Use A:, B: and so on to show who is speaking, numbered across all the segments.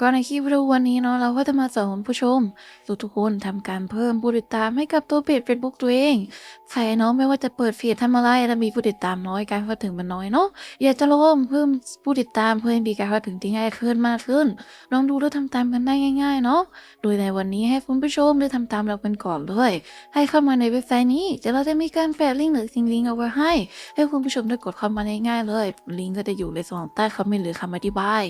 A: ก็ในคลิปวิดีโอวันนี้เนาะเราก็จะมาสอนผู้ชมทุกๆคนทำการเพิ่มผู้ติดตามให้กับตัวเพจ Facebook ตัวเองใครเนาะไม่ว่าจะเปิดฟีดทำอะไรแล้วมีผู้ติดตามน้อยการเข้าถึงมันน้อยเนาะอยากจะลองเพิ่มผู้ติดตามเพื่อให้มีการเข้าถึงที่ง่ายขึ้นมากขึ้นลองดูแล้วทำตามกันได้ง่าย ๆ เนาะโดยในวันนี้ให้คุณผู้ชมได้ทำตามเรากันก่อนเลยให้เข้ามาในเว็บไซต์นี้เดี๋ยวเราจะมีการแปะลิงก์หรือทิ้งลิงก์เอาไว้ให้ให้คุณผู้ชมได้กดเข้ามาง่ายๆเลยลิงก์ก็จะอยู่ในส่วนของใต้คอมเมนต์หรือคำอธิบาย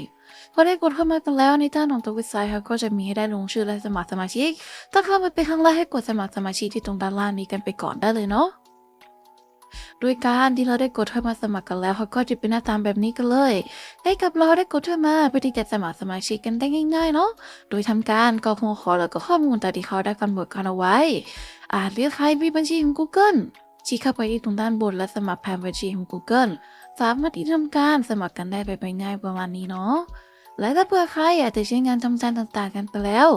A: พอได้กดเข้ามากันแล้วในด้านของตัวเว็บไซต์ค่ะก็จะมีให้ได้ลงชื่อและสมัครสมาชิก ถ้าเข้ามาเป็นครั้งแรกให้กดสมัครสมาชิกที่ตรงด้านล่างนี้กันไปก่อนได้เลยเนาะโดยการที่เราได้กดเข้ามาสมัครกันแล้วเขาก็จะเป็นหน้าตามแบบนี้กันเลย ให้กับเราได้กดเข้ามาเพื่อที่จะสมัครสมาชิกกันได้ง่ายๆเนาะ โดยทำการกรอกหัวข้อแล้วก็ข้อมูลตามที่เขาได้กำหนดกันเอาไว้ อาจเลือกใครมีบัญชีของ Google ชี้เข้าไปที่ตรงด้านบนและสมัครผ่านบัญชีของ Google สามารถที่ทำการสมัครกันได้ไปง่ายๆประมาณนี้เนาะ และถ้าเผื่อใครอาจจะใช้งานทำจานต่างๆกันไปแล้ว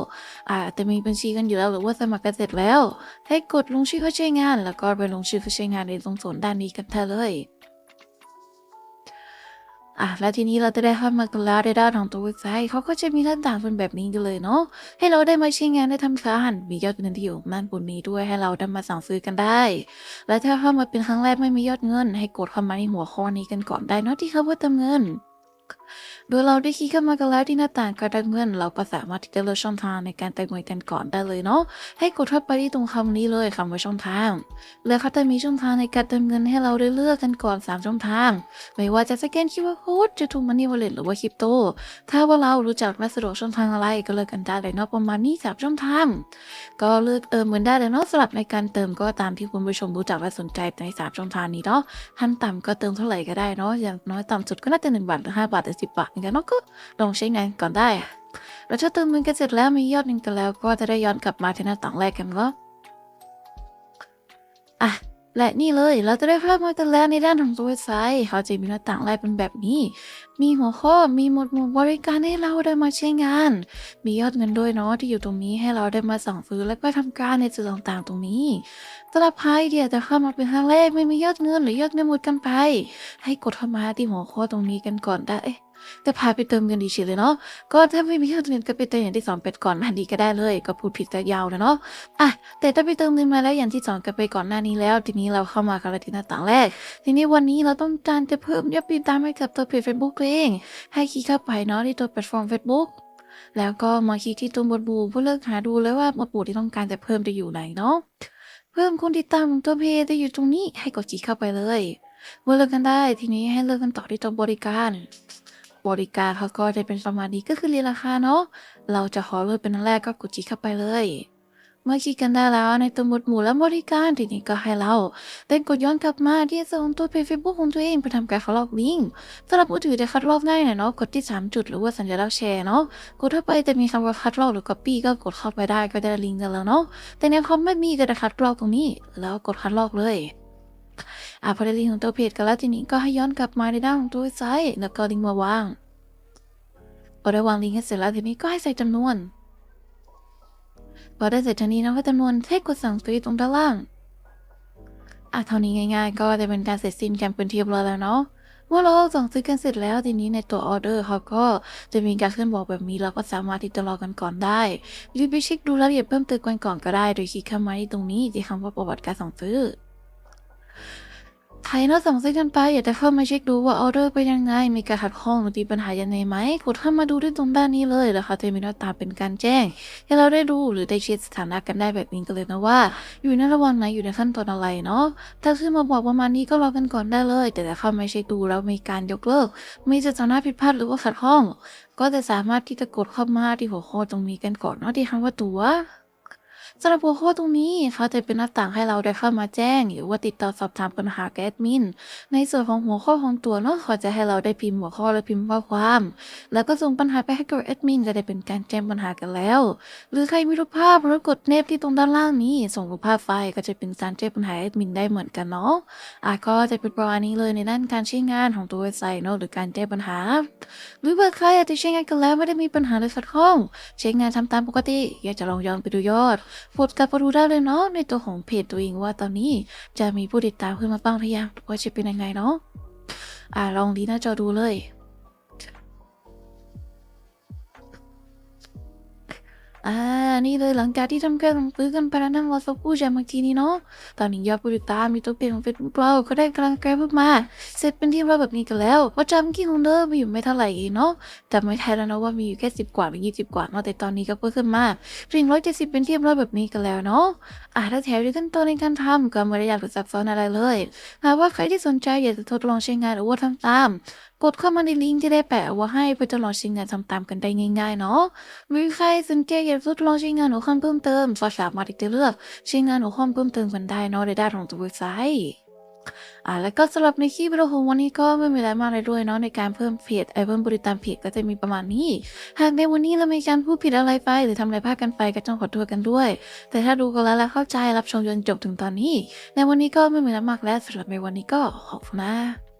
A: อาจจะมีบัญชีกันอยู่แล้วหรือว่าสมัครกันเสร็จแล้ว ให้กดลงชื่อเข้าใช้งาน แล้วก็ไปลงชื่อเข้าใช้งานในตรงส่วนด้านนี้กันเถอะเลยอะแล้วทีนี้เราจะได้เข้ามากันแล้วในด้านของตัวเว็บไซต์เขาก็จะมีหน้าต่างเป็นแบบนี้กันเลยเนาะให้เราได้มาใช้งานได้ทำการมียอดเงินที่อยู่ด้านบนนี้ด้วยให้เราได้มาสั่งซื้อกันได้ และถ้าเข้ามาเป็นครั้งแรกไม่มียอดเงิน ให้กดเข้ามาในหัวข้อนี้กันก่อนได้เนาะที่เขาว่าเติมเงิน โดยเราได้คลิกเข้ามากันแล้วที่หน้าต่างการเติมเงินเราก็สามารถที่จะเลือกช่องทางในการเติมเงินกันก่อนได้เลยเนาะให้กดเข้าไปที่ตรงคำนี้เลยคำว่าช่องทาง แล้วเขาจะมีช่องทางในการเติมเงินให้เราได้เลือกกันก่อนสามช่องทาง ไม่ว่าจะสแกน QR code จะถูกมันนี่วอลเล็ตหรือว่าคริปโต ถ้าว่าเรารู้จักและสะดวกช่องทางอะไรก็เลือกกันได้เลยเนาะประมาณนี้สามช่องทาง ก็เลือกเติมเงินได้เลยเนาะสำหรับในการเติมก็ตามที่คุณผู้ชมรู้จักและสนใจในสามช่องทางนี้เนาะขั้นต่ำก็เติมเท่าไหร่ก็ได้เนาะอย่างน้อยต่ำสุดก็น่าจะหนึ่งบาทหรือห้าบาทหรือสิบบาทเหมือนกันเนาะก็ลองใช้งานก่อนได้อะแล้วถ้าเติมเงินกันเสร็จแล้วมียอดหนึ่งกันแล้วก็จะได้ย้อนกลับมาที่หน้าต่างแรกกันว่าอะ และนี่เลยเราจะได้ภาพมากันแล้วในด้านของตัวเว็บไซต์เขาจะมีหน้าต่างแรกเป็นแบบนี้ มีหัวข้อมีหมวดหมู่บริการให้เราได้มาใช้งาน มียอดเงินด้วยเนาะที่อยู่ตรงนี้ให้เราได้มาสั่งซื้อและก็ทำการในจุดต่างๆ ตรงนี้สำหรับใครที่อยจะเข้ามาเป็นครั้งแรกไม่มียอดเงินหรือยอดเงินหมดกันไป ให้กดเข้ามาที่หัวข้อตรงนี้กันก่อนได้ แต่พาไปเติมเงินดีเฉยเลยเนาะก็ถ้าไม่มีเงินก็ไปเติมอย่างที่สองเป็ดก่อนหน้านี้ก็ได้เลย ก็พูดผิดแต่ยาวนะเนาะอะแต่ถ้าไปเติมเงินมาแล้วอย่างที่สองกันไปก่อนหน้านี้แล้ว ทีนี้เราเข้ามากันแล้วที่หน้าต่างแรก ทีนี้วันนี้เราต้องการจะเพิ่มยอดติดตามให้กับตัวเพจ Facebook ตัวเอง ให้คลิกเข้าไปเนาะที่ตัวแพลตฟอร์ม Facebook แล้วก็มาคลิกที่ตัวหมวดบูเพื่อเลือกหาดูเลยว่าหมวดบูที่ต้องการจะเพิ่มจะอยู่ไหนเนาะเพิ่มคนติดตามของตัวเพจจะอยู่ตรงนี้ให้กดคลิกเข้าไปเลยเมื่อเลือกกันได้ทีนี้ให้เลือกกันต่อที่ตัวบริการ บริการเขาก็จะเป็นประมาณนี้ก็คือเรียนราคาเนาะ เราจะขอเลือกเป็นอันแรกก็กดคลิกเข้าไปเลย เมื่อคลิกกันได้แล้วในตัวหมวดหมู่และบริการทีนี้ก็ให้เราเป็นกดย้อนกลับมาที่ส่วนตัวเพจเฟซบุ๊กของตัวเองไปทำการคัดลอกลิงก์สำหรับมือถือจะคัดลอกง่ายหน่อยเนาะกดที่ 3 จุดหรือว่าสัญลักษณ์แชร์เนาะกดเข้าไปจะมีคำว่าคัดลอกหรือ copy ก็กดเข้าไปได้ก็ได้ลิงก์กันแล้วเนาะแต่ในคอมไม่มีก็จะคัดลอกตรงนี้ แล้วกดคัดลอกเลย อะพอได้ลิงก์ของตัวเพจกันแล้วทีนี้ก็ให้ย้อนกลับมาในด้านของตัวเว็บไซต์แล้วก็ลิงก์มาวางพอได้วางลิงก์ให้เสร็จแล้วทีนี้ก็ให้ใส่จำนวนพอได้เสร็จทีนี้นะว่าจำนวนให้กดสั่งซื้อตรงด้านล่างอะเท่านี้ง่าย ๆ ก็จะเป็นการเสร็จสิ้นกันเป็นที่เรียบร้อยแล้วเนาะเมื่อเราสั่งซื้อกันเสร็จแล้วทีนี้ในตัวออเดอร์เขาก็จะมีการขึ้นบอกแบบนี้เราก็สามารถที่จะรอกันก่อนได้หรือไปเช็คดูรายละเอียดเพิ่มเติมกันก่อนก็ได้ โดยคลิกเข้ามาที่ตรงนี้ที่คำว่าประวัติการสั่งซื้อ ใครเนาะสั่งซื้กันไป อยากจะเข้ามาเช็คดูว่าออเดอร์เป็นยังไง มีการขัดข้องหรือมีปัญหายังไงไหมกดเข้ามาดูที่ตรงด้านนี้เลยแล้วเขาจะมีหน้าตาเป็นการแจ้ง ให้เราได้ดูหรือได้เช็คสถานะกันได้แบบนี้กันเลยนะว่า อยู่ในระหว่างไหนอยู่ในขั้นตอนอะไรเนาะถ้าขึ้นมาบอกประมาณนี้ก็รอกันก่อนได้เลย แต่ถ้าเข้ามาเช็คดูแล้วมีการยกเลิก มีสถานะผิดพลาดหรือว่าขัดข้อง ก็จะสามารถที่จะกดเข้ามาที่หัวข้อตรงนี้กันก่อนเนาะที่คำว่าตัว สำหรับหัวข้อตรงนี้เขาจะเป็นหน้าต่างให้เราได้เข้ามาแจ้ง หรือว่าติดต่อสอบถามปัญหาแอดมิน ในส่วนของหัวข้อของตัวเนาะเขาจะให้เราได้พิมพ์หัวข้อและพิมพ์ข้อความ แล้วก็ส่งปัญหาไปให้กับแอดมินจะได้เป็นการแจ้งปัญหากันแล้ว หรือใครมีรูปภาพแล้วกดเนบที่ตรงด้านล่างนี้ ส่งรูปภาพไฟล์ก็จะเป็นการแจ้งปัญหาแอดมินได้เหมือนกันเนาะอะก็จะเป็นประมาณนี้เลยในด้านการใช้งานของตัวเว็บไซต์เนาะหรือการแจ้งปัญหา หรือเบอร์ใครอาจจะใช้งานกันแล้วไม่ได้มีปัญหาหรือขัดข้อง ใช้งานทำตามปกติ อยากจะลองย้อนไปดูยอดโปรดกลับมาดูได้เลยเนาะในตัวของเพจตัวเองว่าตอนนี้จะมีผู้ติดตามขึ้นมาบ้างหรือยังว่าจะเป็นยังไงเนาะอ่าลองดีหน้าจอดูเลย อ่า นี่เลยหลังจากที่ทำการสั่งซื้อกันไปแล้วนั่งรอสกครู่ใจเมื่อกี้นี้เนาะ ตอนนี้ยอดผู้ติดตามมีตัวเปลี่ยนของเฟซบุ๊กเราก็ได้กำลังกลายขึ้นมา เสร็จเป็นที่เรียบแบบนี้กันแล้วว่าจำกี้ของเดิมมีอยู่ไม่เท่าไหร่เองเนาะแต่ไม่แท้แล้วนะว่ามีอยู่แค่สิบกว่าหรือยี่สิบกว่าเนาะแต่ตอนนี้ก็เพิ่มขึ้นมาถึงร้อยเจ็ดสิบเป็นที่เรียบแบบนี้กันแล้วเนาะ อ่าถ้าแถวด้วยขั้นตอนในการทำก็ไม่ได้ยากหรือซับซ้อนอะไรเลยหากว่าใครที่สนใจอยากจะทดลองใช้งานหรือว่าทำตาม กดเข้ามาในลิงก์ที่ได้แปะเอาไว้ให้เพื่อจะลองใช้งานทำตามกันได้ง่ายๆเนาะมีใครสนใจอยากทดลองใช้งานหัวข้อเพิ่มเติมก็สามารถที่จะเลือกใช้งานหัวข้อเพิ่มเติมกันได้เนาะในด้านของตัวเว็บไซต์อ่าแล้วก็สำหรับในคลิปวิดีโอของวันนี้ก็ไม่มีอะไรมากเลยด้วยเนาะในการเพิ่มเพจไอเพิ่มบริตามเพจก็จะมีประมาณนี้ หากในวันนี้เรามีการพูดผิดอะไรไป หรือทำอะไรพลาดกันไปก็ต้องขอโทษกันด้วย แต่ถ้าดูกันแล้วแล้วเข้าใจรับชมจนจบถึงตอนนี้ ในวันนี้ก็ไม่มีอะไรมากแล้วสำหรับในวันนี้ก็ขอบคุณนะ